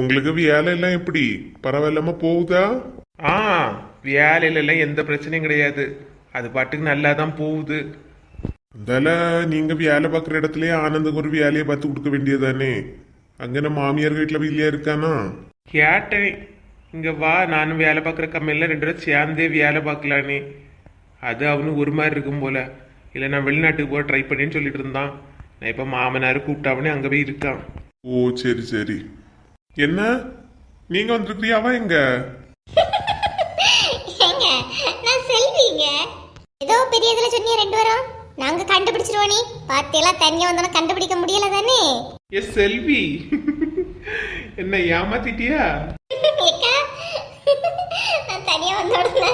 உங்களுக்கு வேலை எல்லாம் எப்படி? பரவாயில்லாம போகுதா? ஆ வேலையில எல்லாம் எந்த பிரச்சனையும் கிடையாது. அது பாட்டுக்கு நல்லா தான் போகுது. அந்தால நீங்க வேலை பார்க்குற இடத்துலயே ஆனந்துக்கு ஒரு வேலையை பார்த்து கொடுக்க வேண்டியதானே அங்க நம்ம மாமியார் வீட்டுல வீட்லயா இருக்கானா? கேட்டேன். இங்க வா நானும் வேலை பார்க்குற கம்பெனியில் ரெண்டு பேரும் சேர்ந்தே வேலை பார்க்கலானே அது அவனுக்கு ஒரு மாதிரி இருக்கும் போல. இல்லை நான் வெளிநாட்டுக்கு போக ட்ரை பண்ணேன்னு சொல்லிட்டு இருந்தான். நான் இப்போ மாமனார் கூப்பிட்டாவனே அங்கே போய் இருக்கான். ஓ சரி சரி. என்ன? நீங்க வந்திருக்கிறியாவா எங்க? நான் செல்விங்க. ஏதோ பெரிய இதுல சொன்னீங்க ரெண்டு பேரும். நாங்க கண்டுபிடிச்சிருவோம் நீ. பாத்தியெல்லாம் தனியா வந்தோம் கண்டுபிடிக்க முடியல தானே ஏ செல்வி. என்ன ஏமாத்திட்டியா? ஏக்கா நான் தனியா வந்த உடனே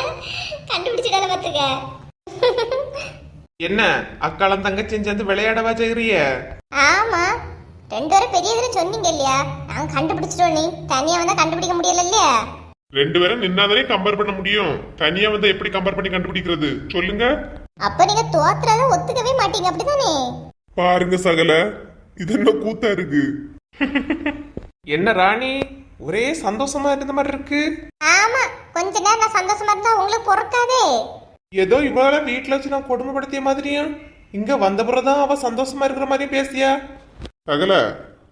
கண்டுபிடிச்சிட்டால பாத்துக்க என்ன அக்காலம் தங்கச்சியும் சேர்ந்து விளையாடவா செய்கிறிய ஆமா. ரெண்டு பேரும் பெரிய இதுல சொன்னீங்க இல்லையா? நாங்க கண்டுபிடிச்சிட்டோம் நீ. தனியா வந்தா கண்டுபிடிக்க முடியல இல்லையா? ரெண்டு பேரும் நின்னாதானே கம்பேர் பண்ண முடியும். தனியா வந்து எப்படி கம்பேர் பண்ணி கண்டுபிடிக்கிறது? சொல்லுங்க. அப்ப நீங்க தோத்துறத ஒத்துக்கவே மாட்டீங்க அப்படிதானே பாருங்க சகல. இது என்ன கூத்தா இருக்கு? என்ன ராணி? ஒரே சந்தோஷமா இருந்த மாதிரி இருக்கு. ஆமா கொஞ்ச நேரம் நான் சந்தோஷமா இருந்தா உங்களுக்கு பொறுக்காதே. ஏதோ இவள வீட்டுல வச்சு நான் கொடுமைப்படுத்திய மாதிரியும் இங்க வந்த பிறகுதான் அவ சந்தோஷமா இருக்கிற மாதிரியும் பேசியா? தகல.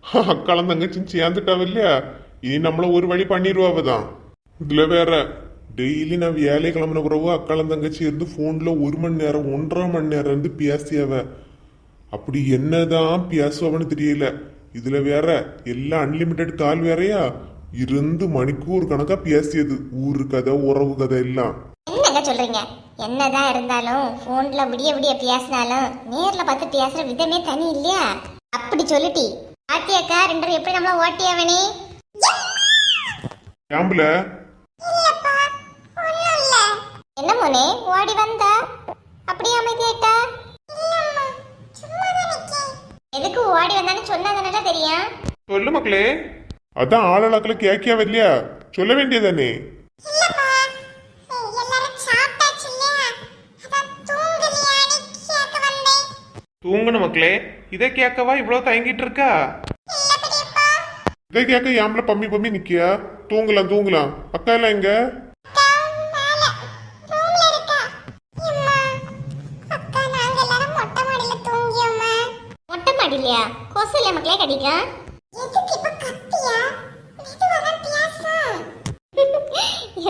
அக்காலம் தங்கச்சின்னு சேர்ந்துட்டாவ இல்லையா இனி நம்மள ஒரு வழி பண்ணிடுவாவ தான் இதுல வேற டெய்லி நான் வேலை கிளம்புன பிறகு அக்காலம் தங்கச்சி இருந்து போன்ல ஒரு மணி நேரம் ஒன்றரை மணி நேரம் இருந்து பேசியவ. அப்படி என்னதான் பேசுவான்னு தெரியல. இதுல வேற எல்லாம் அன்லிமிட்டெட் கால் வேறயா? இருந்து மணிக்கூர் கணக்கா பேசியது. ஊரு கதை உறவு கதை எல்லாம். என்னங்க சொல்றீங்க? என்னதான் இருந்தாலும் போன்ல விடிய விடிய பேசினாலும் நேர்ல பார்த்து பேசுற விதமே தனி இல்லையா? அப்படி சொல்லிட்டி பாத்தியாக்கா ரெண்டு எப்படி நம்மள ஓட்டியாவனே ஏம்புல? என்ன மோனே ஓடி வந்த? அப்படியே அமைதியாயிட்டா எதுக்கு ஓடி வந்தான்னு சொன்னதுனால தெரியும்? சொல்லு மக்களே. அதான் ஆளலாக்கல கேக்கியா இல்லையா சொல்ல வேண்டியதானே தூங்கணும் மக்களே இதை கேட்கவா இவ்வளவு தயங்கிட்டு இருக்கா? இதை கேட்க ஏம்பல பம்மி பம்மி நிக்கியா? தூங்கலாம் தூங்கலாம். அக்கா எல்லாம் எங்க? மொட்டை மாடிலையா கொசுல மக்களே கடிக்கும்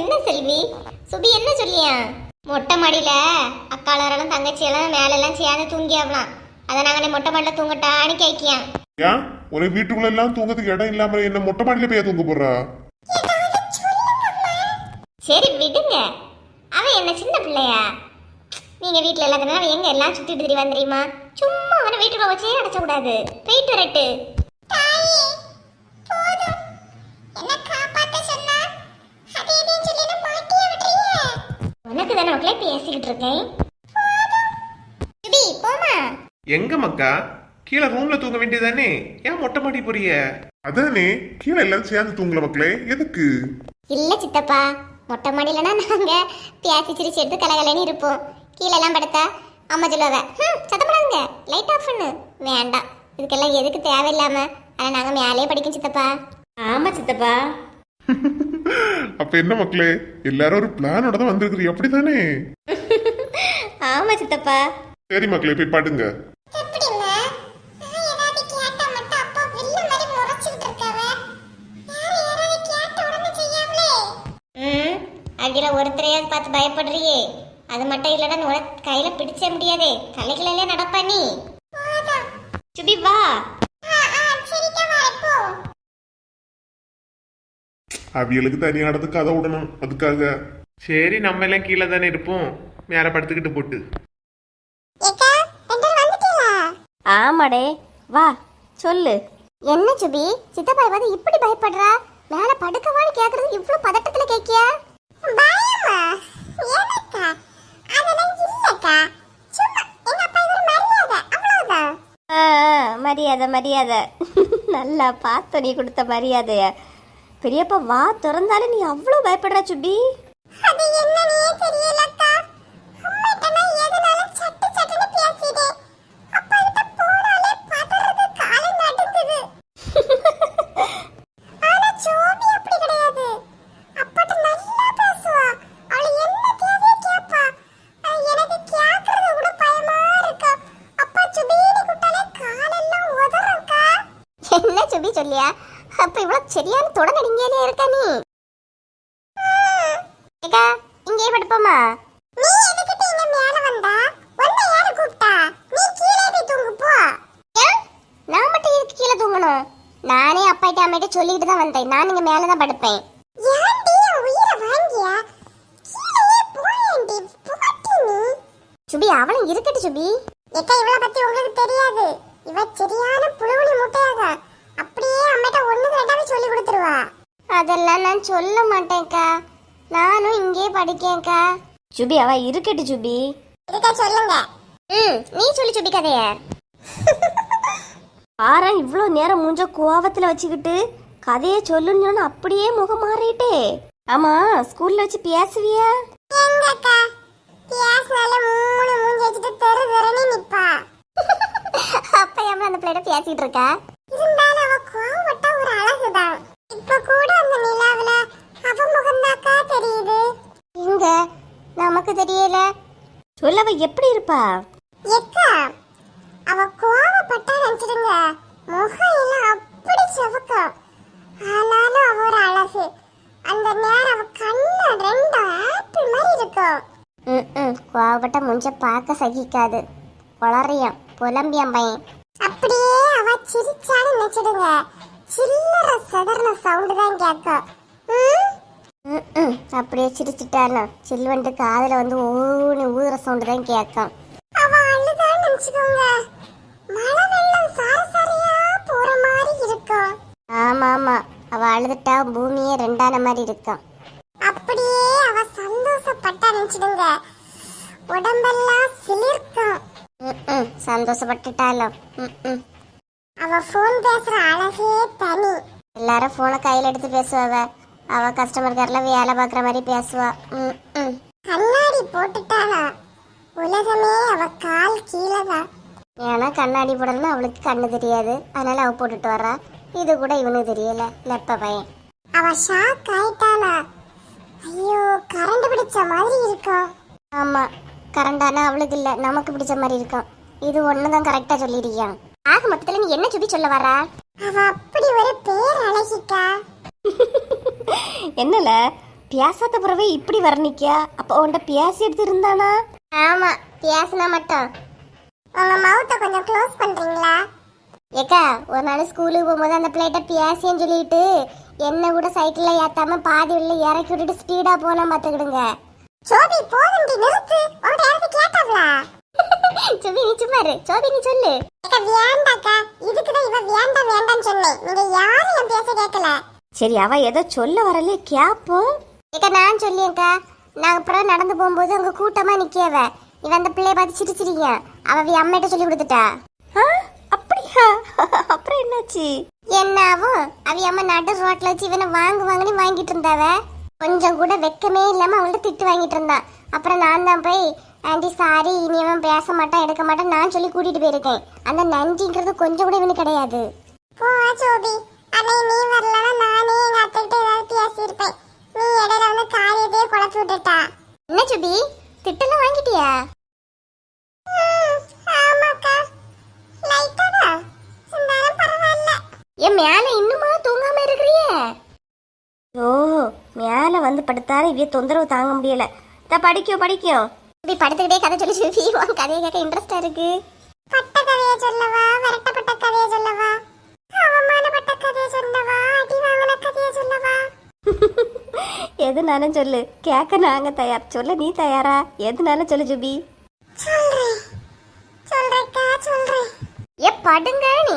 என்ன செல்வி? சுபி என்ன சொல்லியா? மொட்டை மாடியில அக்காளரெல்லாம் தங்கச்சியெல்லாம் மேல எல்லாம் சேர்ந்து தூங்கியாவலாம். அதை நாங்க மொட்டை மாடியில தூங்கட்டான்னு கேக்கியான் ஏன் உனக்கு வீட்டுக்குள்ள எல்லாம் தூங்கறதுக்கு இடம் இல்லாம என்ன மொட்டை மாடியில போய் தூங்க போறா? சரி விடுங்க. அவன் என்ன சின்ன பிள்ளையா? நீங்க வீட்ல இல்லாதனால அவன் எங்க எல்லாம் சுத்திட்டு திரி வந்துறியுமா சும்மா அவனை வீட்டுக்குள்ள வச்சே அடைச்ச கூடாது. போயிட்டு வரட்டு. உனக்கு தானே மக்களே பேசிக்கிட்டு இருக்கேன். போமா எங்க மக்கா? கீழே ரூம்ல தூங்க வேண்டியதானே ஏன் மொட்டை மாடி போறிய? அதானே கீழே எல்லாரும் சேர்ந்து தூங்கல மக்களே எதுக்கு? இல்ல சித்தப்பா மொட்டை மாடியிலனா நாங்க பேசி சிரிச்சு எடுத்து கலகலன்னு இருப்போம். கீழே எல்லாம் படுத்தா அம்மா சொல்லுவாங்க "ஹம், சத்தம் போடாதுங்க லைட் ஆஃப் பண்ணு வேண்டாம் இதுக்கெல்லாம் எதுக்கு தேவையில்லாம? ஆனா நாங்க மேலேயே படிக்கும் சித்தப்பா. ஆமா சித்தப்பா. அப்ப என்ன மக்களே எல்லாரும் ஒரு பிளானோட தான் வந்திருக்கிறீ அப்படிதானே ஆமா சித்தப்பா. சரி மக்களே போய் பாடுங்க. ம் அகில ஒருத்தரையாவது பார்த்து பயப்படுறியே. அது மட்டும் இல்லைன்னா உனக்கு கையில பிடிச்ச முடியாதே. தலைகளே நடப்பா நீ. சுபி வா. அவியலுக்கு தனியாடது கதை விடணும் அதுக்காக. சரி நம்ம எல்லாம் கீழே தானே இருப்போம். மேல படுத்துக்கிட்டு போட்டு. ஆமாடே. வா சொல்லு. என்ன சுபி? சித்தப்பா பார்த்து இப்படி பயப்படுறா? மேல படுக்கவான்னு கேக்குறது இவ்வளவு பதட்டத்துல கேக்கியா? பயமா? எனக்கா அதெல்லாம் இல்லக்கா. சும்மா எங்க அப்பா இது மரியாதை அவ்வளவுதான். மரியாதை மரியாதை. நல்லா பார்த்து நீ கொடுத்த மரியாதைய. பெரியப்பா வா திறந்தாலே நீ அவ்வளோ பயப்படுற சுபி. அது என்னன்னே தெரியலக்கா. அப்ப இவ்வளவு சரியான தொடங்கடிங்கலே இருக்க நீ. ஏக்கா இங்கே படுப்போமா? நீ எதுக்கிட்ட இங்க மேல வந்தா? உன்னை யாரு கூப்பிட்டா? நீ கீழே போய் தூங்கு போ. நான் மட்டும் இதுக்கு கீழே தூங்கணும்? நானே அப்பாட்ட அம்மாட்ட சொல்லிட்டு தான் வந்தேன். நான் இங்க மேல தான் படுப்பேன். ஏன்டி உயிரை வாங்கியா? கீழே போயேன்டி போட்டி நீ. சுபி அவளும் இருக்கட்டு சுபி. ஏக்கா இவளை பத்தி உங்களுக்கு தெரியாது. இவ சரியான புழுவுளி முட்டையாக அப்படியே அம்மாட்ட ஒண்ணு ரெண்டாவே சொல்லி கொடுத்துருவா. அதெல்லாம் நான் சொல்ல மாட்டேன்க்கா. நானும் இங்கே படிக்கேன்க்கா. சுபி அவ இருக்கட்டு சுபி. இருக்கா சொல்லுங்க. ம் நீ சொல்லி சுபி கதைய. பாரா இவ்வளோ நேரம் மூஞ்ச கோவத்தில் வச்சுக்கிட்டு கதையை சொல்லுன்னு அப்படியே முகம் மாறிட்டே. ஆமா ஸ்கூல்ல வச்சு பேசுவியா? எங்கக்கா? பேசினால மூணு மூஞ்சி வச்சுட்டு தெரு தெருன்னு நிப்பா. அப்ப ஏன் அந்த பிள்ளைட பேசிட்டு இருக்கா? இருந்தாலும் அவ கோவப்பட்ட ஒரு அழகுதான். இப்ப கூட அந்த நிலாவுல அவ தெரியுது. எங்க? நமக்கு தெரியல. சொல்லவ எப்படி இருப்பா? எக்கா அவ கோவப்பட்டா நினைச்சிடுங்க. முகம் எல்லாம் அப்படி செவக்கும். ஆனாலும் அவ ஒரு அழகு. அந்த நேரம் அவ கண்ணு ரெண்டு ஆப்பிள் மாதிரி இருக்கும். ம் கோவப்பட்ட முஞ்ச பார்க்க சகிக்காது. குளறியான் புலம்பியான் பையன். அப்படியே அவ சிரிச்சான்னு நினைச்சிடுங்க. சில்லற சதர்ன சவுண்டு தான் கேட்கும் ம்? ம் அப்படியே சிரிச்சிட்டாலும் சில்வன்ட்டு காதுல வந்து ஊனி ஊதுற சவுண்டு தான் கேட்கும் அவ அழுதான்னு நினைச்சுக்கோங்க. மழை வெள்ளம் சாரசாரியா போற மாதிரி இருக்கும். ஆமா ஆமா. அவ அழுதுட்டா பூமியே ரெண்டான மாதிரி இருக்கும். அப்படியே அவ சந்தோஷப்பட்டா நினைச்சிடுங்க. உடம்பெல்லாம் சிலிர்க்கும். ம் சந்தோஷப்பட்டுட்டாலும். ம் அவ ஃபோன் பேசுற அழகே தனி. எல்லாரும் போனை கையில எடுத்து பேசுவாவ. அவ கஸ்டமர் கேர்ல வேலை பார்க்குற மாதிரி பேசுவா. ம், ம். கண்ணாடி போட்டுட்டாளா உலகமே அவ கால் கீழே தான் ஏன்னா கண்ணாடி போடலன்னா அவளுக்கு கண்ணு தெரியாது. அதனால அவ போட்டுட்டு வர்றா. இது கூட இவனுக்கு தெரியல. லெப்ப பையன். அவ ஷாக் ஆயிட்டாளா ஐயோ கரண்ட் பிடிச்ச மாதிரி இருக்கும். ஆமா. கரண்ட் ஆனா அவளுக்கு இல்ல. நமக்கு பிடிச்ச மாதிரி இருக்கும். இது ஒண்ணுதான் கரெக்டா சொல்லிருக்கியான் ஆக மொத்தத்துல நீ என்ன சுபி சொல்ல வரா அவ அப்படி ஒரு பேர் அழகிக்கா. என்னல? பேசாத பிறவே இப்படி வர்ணிக்கா அப்போ உன்கிட்ட பேசி எடுத்து இருந்தானா? ஆமா பேசினா மட்டும். உங்க மவுத்த கொஞ்சம் க்ளோஸ் பண்றீங்களா? ஏக்கா ஒரு நாள் ஸ்கூலுக்கு போகும்போது அந்த பிள்ளைகிட்ட பேசின்னு சொல்லிட்டு என்ன கூட சைக்கிள்ல ஏத்தாம பாதி உள்ள இறக்கி விட்டுட்டு ஸ்பீடா போனா பாத்துக்கிடுங்க. சோபி போதுண்டி நிறுத்து. உன்கிட்ட யாருக்கு கேட்டாங்களா? சுபி நீ சும்மா இரு. சோபி நீ சொல்லு. வேண்டாக்கா. இதுக்கு தான் இவ வேண்டாம் வேண்டாம்னு சொன்னேன் நீங்க யாரும் என் பேச கேட்கல. சரி அவ ஏதோ சொல்ல வரலே கேப்போம் ஏக்கா நான் சொல்லியேக்கா நான் அப்புறம் நடந்து போகும்போது அங்க கூட்டமா நிக்கவ இவன் அந்த பிள்ளைய பார்த்து சிரிச்சிருக்க அவ அவ அம்மையிட்ட சொல்லி கொடுத்துட்டா. அப்படியா? அப்புறம் என்னாச்சு? என்னாவும் அவ அம்மா நடு ரோட்ல வச்சு இவனை வாங்கு வாங்குன்னு வாங்கிட்டு இருந்தாவ. கொஞ்சம் கூட வெக்கமே இல்லாம அவள்கிட்ட திட்டு வாங்கிட்டு இருந்தான் அப்புறம் நான் தான் போய் ஆண்டி சாரி இனி அவன் பேச மாட்டான் எடுக்க மாட்டான் நான் சொல்லி கூட்டிட்டு போயிருக்கேன். அந்த நன்றிங்கிறது கொஞ்சம் கூட இவனுக்கு கிடையாது. போ ஜோபி. அவன் நீ வரலனா நானே எங்க அத்தைகிட்ட ஏதாவது பேசியிருப்பேன். நீ இடையில வந்து காரியத்தையே குழப்பி விட்டுட்டா. என்ன சுபி திட்டெல்லாம் வாங்கிட்டியா? என் மேல இன்னுமா தூங்காம இருக்கிறியே? ஓ மேல வந்து படுத்தாலும் இவ்விய தொந்தரவு தாங்க முடியல. இத படிக்கும் படிக்கும் இப்படி படுத்துக்கிட்டே கதை சொல்லி சுபி உன் கதையை கேட்க இன்ட்ரெஸ்டா இருக்கு. பட்ட கதையை சொல்லவா? விரட்டப்பட்ட கதையை சொல்லவா? அவமானப்பட்ட கதையை சொல்லவா? அடி வாங்கின கதையை சொல்லவா? எதுனாலும் சொல்லு. கேட்க நாங்க தயார். சொல்ல நீ தயாரா? எதுனாலும் சொல்லு ஜுபி. சொல்றேன். சொல்றேக்கா சொல்றேன். ஏ படுங்க நீ.